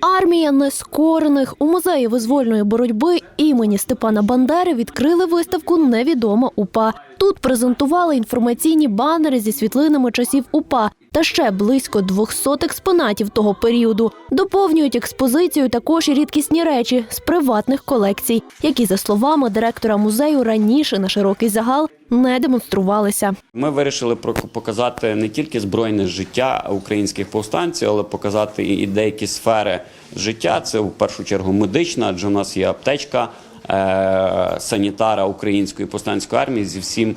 Армія нескорених у музеї визвольної боротьби імені Степана Бандери відкрили виставку Невідома УПА. Тут презентували інформаційні банери зі світлинами часів УПА та ще близько 200 експонатів того періоду. Доповнюють експозицію також і рідкісні речі з приватних колекцій, які, за словами директора музею, раніше на широкий загал не демонструвалися. Ми вирішили показати не тільки збройне життя українських повстанців, але показати і деякі сфери життя. Це в першу чергу медична, адже у нас є аптечка е- санітара української повстанської армії зі всім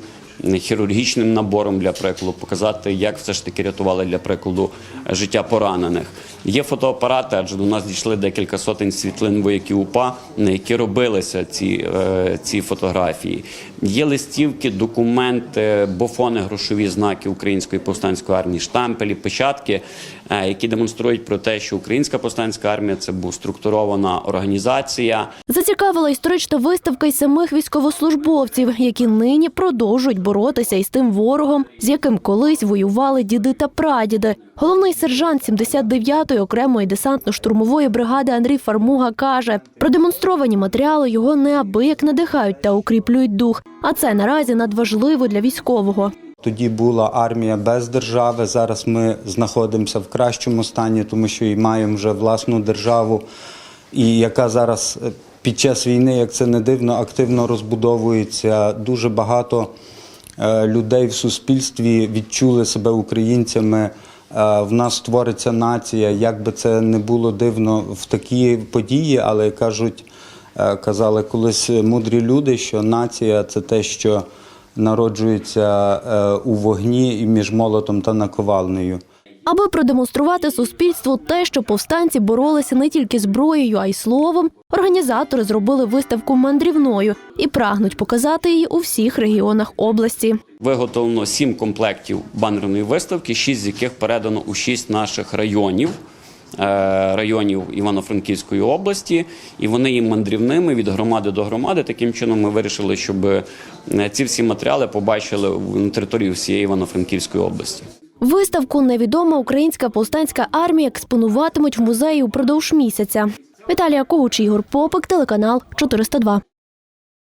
хірургічним набором для прикладу, показати, як все ж таки рятували для прикладу життя поранених. Є фотоапарати, адже до нас дійшли декілька сотень світлин вояків УПА, на які робилися ці, е, ці фотографії. Є листівки, документи, бофони, грошові знаки Української повстанської армії, штампелі, печатки, е, які демонструють про те, що Українська повстанська армія це був структурована організація, Зацікавила історична виставка й самих військовослужбовців, які нині продовжують боротися із тим ворогом, з яким колись воювали діди та прадіди. Головний сержант 79-ї окремої десантно-штурмової бригади Андрій Фармуга каже: продемонстровані матеріали його неабияк надихають та укріплюють дух. А це наразі надважливо для військового. Тоді була армія без держави. Зараз ми знаходимося в кращому стані, тому що і маємо вже власну державу, і яка зараз е, під час війни, як це не дивно, активно розбудовується. Дуже багато е, людей в суспільстві відчули себе українцями. Е, В нас створиться нація. Як би це не було дивно в такі події, але кажуть, е, казали колись мудрі люди, що нація це те, що народжується у вогні і між молотом та наковальнею. Аби продемонструвати суспільству те, що повстанці боролися не тільки зброєю, а й словом, організатори зробили виставку мандрівною і прагнуть показати її у всіх регіонах області. Виготовлено сім комплектів банерної виставки, шість з яких передано у шість наших районів. е, Районів Івано-Франківської області, і вони є мандрівними від громади до громади. Таким чином, ми вирішили, щоб е, ці всі матеріали побачили на території всієї Івано-Франківської області. Виставку Невідома українська повстанська армія експонуватимуть в музеї упродовж місяця. Віталія Коуч, Ігор Попик, телеканал 402.